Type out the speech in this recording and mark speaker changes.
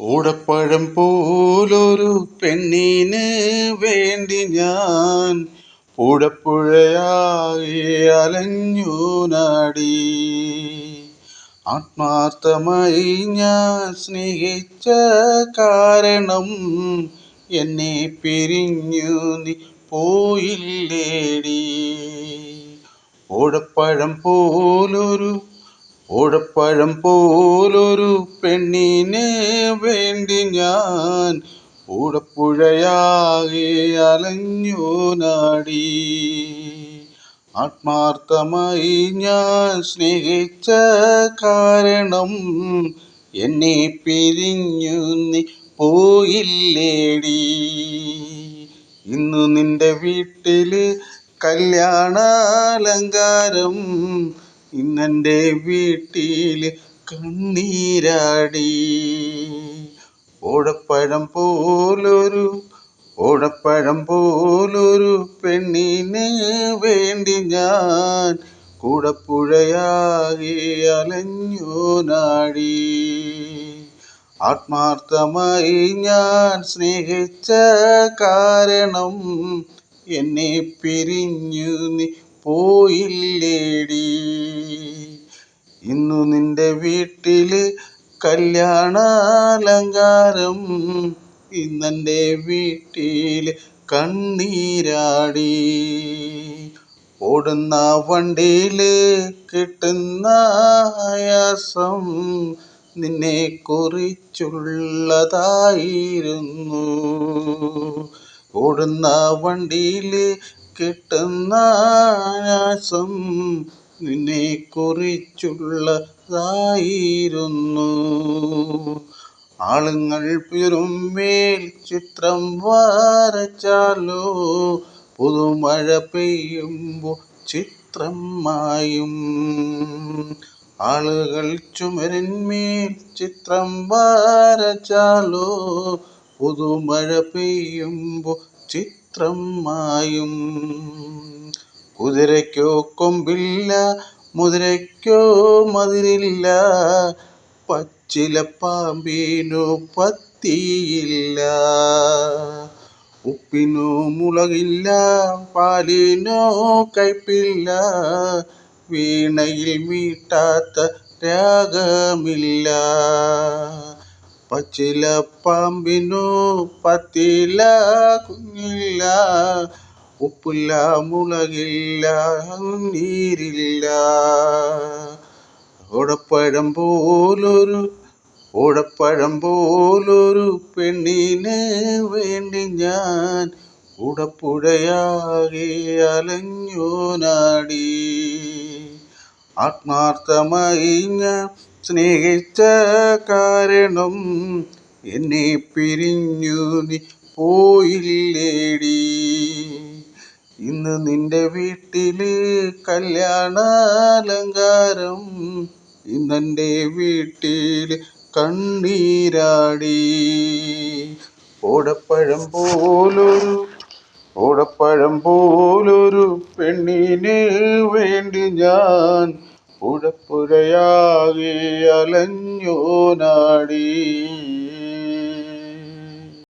Speaker 1: ഓടപ്പഴം പോലൊരു പെണ്ണിന് വേണ്ടി ഞാൻ ഓടപ്പുഴയായി അലഞ്ഞു നാടി. ആത്മാർത്ഥമായി ഞാൻ സ്നേഹിച്ച കാരണം എന്നെ പിരിഞ്ഞു നീ പോയില്ലേടി. ഓടപ്പഴം പോലൊരു ഓടപ്പഴം പോലൊരു പെണ്ണിനെ വേണ്ടി ഞാൻ ഓടപ്പുഴയാകെ അലഞ്ഞു നാടി. ആത്മാർത്ഥമായി ഞാൻ സ്നേഹിച്ച കാരണം എന്നെ പിരിഞ്ഞു നീ പോയില്ലേടി. ഇന്നു നിന്റെ വീട്ടിൽ കല്യാണാലങ്കാരം ഇന്നെന്റെ വീട്ടിൽ കണ്ണീരാടി. ഓടപ്പഴം പോലൊരു ഓടപ്പഴം പോലൊരു പെണ്ണിനെ വേണ്ടി ഞാൻ കൂടപ്പുഴയാകെ അലഞ്ഞു നാടി. ആത്മാർത്ഥമായി ഞാൻ സ്നേഹിച്ച കാരണം എന്നെ പിരിഞ്ഞു നീ പോയില്ലേടി. ഇന്നു നിന്റെ വീട്ടിൽ കല്യാണാലങ്കാരം. ഇന്നെന്റെ വീട്ടിൽ കണ്ണീരാടി. ഓടുന്ന വണ്ടിയിൽ കിട്ടുന്ന ആയാസം നിന്നെ കുറിച്ചുള്ളതായിരുന്നു. ഓടുന്ന വണ്ടിയിൽ കിട്ടുന്ന ആയാസം നിന്നെ കുറിച്ചുള്ളതായിരുന്നു. ആളുങ്ങൾ പെരുമേൽ ചിത്രം വരച്ചാലോ പുതുമഴ പെയ്യുമ്പോൾ ചിത്രം മായും. ആളുകൾ ചുമരന്മേൽ ചിത്രം വരച്ചാലോ പുതുമഴ പെയ്യുമ്പോൾ ചിത്രം മായും കുതിരയ്ക്കോ കൊമ്പില്ല മുതിരയ്ക്കോ മതിരില്ല പച്ചില പച്ചിലപ്പാമ്പിനോ പത്തിയില്ല. ഉപ്പിനോ മുളകില്ല പാലിനോ കയ്പില്ല വീണയിൽ മീട്ടാത്ത രാഗമില്ല. പച്ചിലപ്പാമ്പിനോ പത്തില കുഞ്ഞില്ല ഉപ്പില്ല മുളകില്ല നീരില്ല. ഓടപ്പഴം പോലൊരു ഓടപ്പഴം പോലൊരു പെണ്ണിന് വേണ്ടി ഞാൻ ഉടപ്പുഴയാകെ അലഞ്ഞു നാടി. ആത്മാർത്ഥമായി ഞാൻ സ്നേഹിച്ച കാരണം എന്നെ പിരിഞ്ഞു നീ പോയില്ലേടി. ഇന്ന് നിന്റെ വീട്ടിൽ കല്യാണാലങ്കാരം ഇന്നെന്റെ വീട്ടിൽ കണ്ണീരാടി. ഓടപ്പഴം പോലൊരു ഓടപ്പഴം പോലൊരു പെണ്ണിന് വേണ്ടി ഞാൻ പുഴപ്പുഴയാകെ അലഞ്ഞു നാടി.